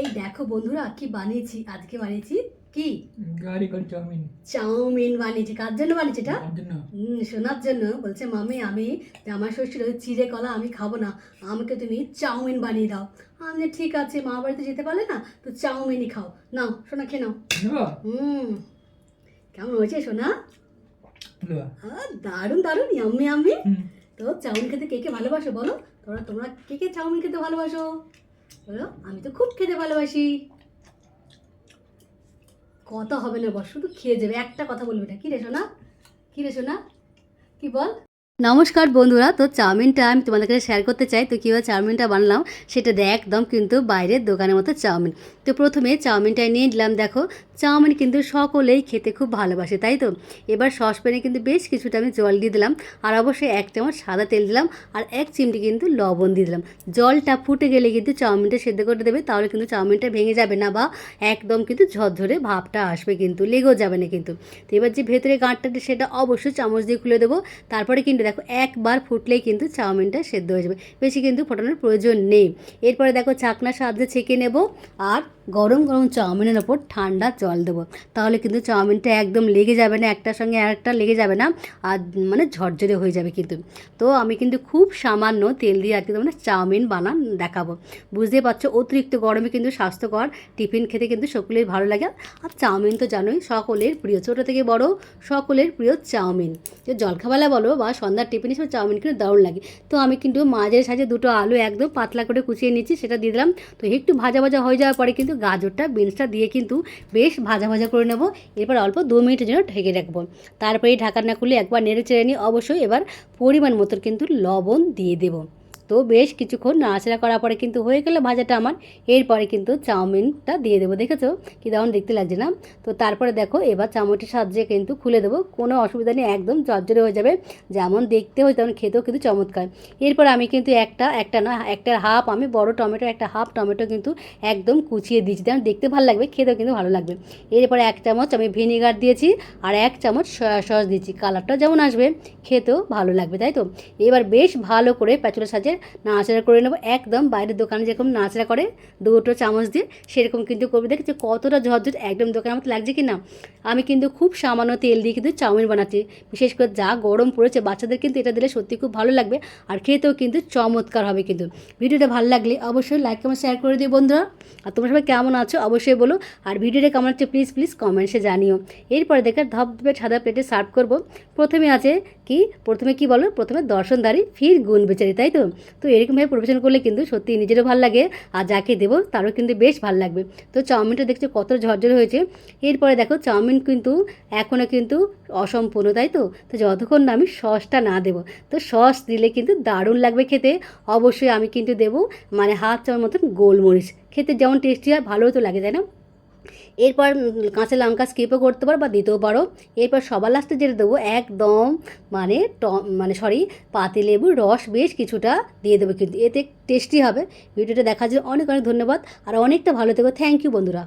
এই দেখো বন্ধুরা কি বানিয়েছি? আজকে বানিয়েছি কি? গাড়ি করে চাউমিন। চাউমিন বানিয়েছি। কার জন্য বানিয়েছি এটা? শোনার জন্য। বলছে মামি আমি আমার শ্বশুর চিড়ে কলা আমি খাব না। আমাকে তুমি চাউমিন বানিয়ে দাও। আমি ঠিক আছে মা বাড়িতে যেতে পারলে না তো চাউমিনই খাও। নাও সোনা খেয়ে নাও। হুম। কেমন হয়েছে সোনা? দারুণ দারুণ ইয়াম্মি ইয়াম্মি হুম। তো চাউমিন খেতে কে কে ভালোবাসো বলো? তোমরা তোমরা কে কে চাউমিন খেতে ভালোবাসো? বলো আমি তো খুব খেতে ভালোবাসি। কথা হবে না বস, শুধু খেয়ে যাবে, একটা কথা বলবে না। কি রে সোনা? কী রে সোনা? কী বল? নমস্কার বন্ধুরা, তো চাউমিনটা আমি তোমাদের কাছে শেয়ার করতে চাই, তো কীভাবে চাউমিনটা বানালাম, সেটা দেখ একদম কিন্তু বাইরের দোকানের মতো চাউমিন। তো প্রথমে চাউমিনটা নিয়ে নিলাম, দেখো। চাউমিন কিন্তু সকলেই খেতে খুব ভালোবাসে, তাই তো? এবার সসপ্যানে কিন্তু বেশ কিছুটা আমি জল দিয়ে দিলাম, আর অবশ্যই এক চামচ সাদা তেল দিলাম, আর এক চিমটি কিন্তু লবণ দিয়ে দিলাম। জলটা ফুটে গেলে কিন্তু চাউমিনটা সেদ্ধ করে দেবে, তাহলে কিন্তু চাউমিনটা ভেঙে যাবে না বা একদম কিন্তু ঝরঝরে ভাবটা আসবে কিন্তু, লেগেও যাবে না কিন্তু। তো এবার যে ভেতরে গাঁটটা সেটা অবশ্যই চামচ দিয়ে খুলে দেবো, তারপরে কিন্তু দেখো একবার ফুটলেই কিন্তু চাউমিনটা সেদ্ধ হয়ে যাবে, বেশি কিন্তু ফোটানোর প্রয়োজন নেই। এরপরে দেখো ছাকনার সাহায্যে ছেঁকে নেব, আর গরম গরম চাউমিনের ওপর ঠান্ডা জল দেবো। তাহলে কিন্তু চাউমিনটা একদম লেগে যাবে না, একটার সঙ্গে আরেকটা লেগে যাবে না, আর মানে ঝরঝরে হয়ে যাবে কিন্তু। তো আমি কিন্তু খুব সামান্য তেল দিয়ে আর কি মানে চাউমিন বানান দেখাবো। বুঝতে পারছ, অতিরিক্ত গরমে কিন্তু স্বাস্থ্যকর টিফিন খেতে কিন্তু সকলেই ভালো লাগে। আর চাউমিন তো জানোই, সকলের প্রিয়, ছোটো থেকে বড় সকলের প্রিয় চাউমিন। যে জলখাবেলা বলো বা সন্ধ্যার টিফিন হিসেবে চাউমিন কিন্তু দারুণ লাগে। তো আমি কিন্তু মাঝের সাজে দুটো আলু একদম পাতলা করে কুচিয়ে নিচ্ছি, সেটা দিয়ে দিলাম। তো একটু ভাজা ভাজা হয়ে যাওয়ার পরে কিন্তু গাজরটা, বিনসটা দিয়ে কিন্তু বেশ ভাজা ভাজা করে নেব। এরপর অল্প দু মিনিটের জন্য ঢেকে রাখব। তারপরে ঢাকা না খুলে একবার নেড়ে চেড়ে নিয়ে অবশ্যই এবার পরিমাণ মতো কিন্তু লবণ দিয়ে দেবো। তো বেশ কিছুক্ষণ নাড়াচাড়া করার পরে কিন্তু হয়ে গেলে ভাজাটা আমার। এরপরে কিন্তু চাউমিনটা দিয়ে দেবো, দেখেছ? কি দারুণ দেখতে লাগছে না? তো তারপরে দেখো, এবার চামচটির সাহায্যে কিন্তু খুলে দেবো। কোনো অসুবিধা নেই, একদম জর্জরে হয়ে যাবে। যেমন দেখতে হয় তেমন খেতেও কিন্তু চমৎকার। এরপর আমি কিন্তু একটা একটা না, একটা হাফ, আমি বড় টমেটো, একটা হাফ টমেটো কিন্তু একদম কুচিয়ে দিয়েছি। যেমন দেখতে ভালো লাগবে, খেতেও কিন্তু ভালো লাগবে। এরপরে এক চামচ আমি ভিনিগার দিয়েছি আর এক চামচ সয়া সস দিয়েছি। কালারটা যেমন আসবে, খেতেও ভালো লাগবে, তাই তো? এবার বেশ ভালো করে প্যাচুলা সাজে নাড়াচাড়া করে নেব। একদম বাইরের দোকানে যেরকম নাড়াচাড়া করে, দুটো চামচ দিয়ে, সেরকম কিন্তু করবে দেখেছি কতটা ঝরঝর একদম দোকানের মতো লাগছে কি না আমি কিন্তু খুব সামান্য তেল দিয়ে কিন্তু চাউমিন বানাচ্ছি। বিশেষ করে যা গরম পড়েছে, বাচ্চাদের কিন্তু এটা দিলে সত্যি খুব ভালো লাগবে আর খেতেও কিন্তু চমৎকার হবে কিন্তু। ভিডিওটা ভালো লাগলে অবশ্যই লাইক কমেন্ট শেয়ার করে দিও বন্ধুরা। আর তোমরা সবাই কেমন আছো অবশ্যই বলো। আর ভিডিওটা কেমন হচ্ছে প্লিজ প্লিজ কমেন্টসে জানিও। এরপরে দেখে ধপধপে সাদা প্লেটে সার্ভ করব। প্রথমে আছে কি? প্রথমে কি বলো? প্রথমে দর্শনদারি, ফির গুণ বেচারি, তাই তো? তো এরকমভাবে পরিবেশন করলে কিন্তু সত্যি নিজেরও ভালো লাগে, আর যাকে দেবো তারও কিন্তু বেশ ভালো লাগবে। তো চাউমিনটা দেখছ কত ঝরঝরে হয়েছে। এরপরে দেখো চাউমিন কিন্তু এখনও কিন্তু অসম্পূর্ণ, তাই তো? তো যতক্ষণ না আমি সসটা না দেবো, তো সস দিলে কিন্তু দারুণ লাগবে খেতে। অবশ্যই আমি কিন্তু দেবো মানে হাত চামচ মতন গোলমরিচ। খেতে যেমন টেস্টি হয়, ভালোও তো লাগে, তাই না? এরপর কাঁচা লঙ্কা স্কিপও করতে পারো বা দিতেও পারো। এরপর সবার লাস্টে যেটা দেবো, একদম মানে ট মানে সরি পাতি লেবুর রস বেশ কিছুটা দিয়ে দেবো কিন্তু। এতে টেস্টি হবে। ভিডিওটা দেখার জন্য অনেক অনেক ধন্যবাদ। আর অনেকটা ভালো থেকো। থ্যাংক ইউ বন্ধুরা।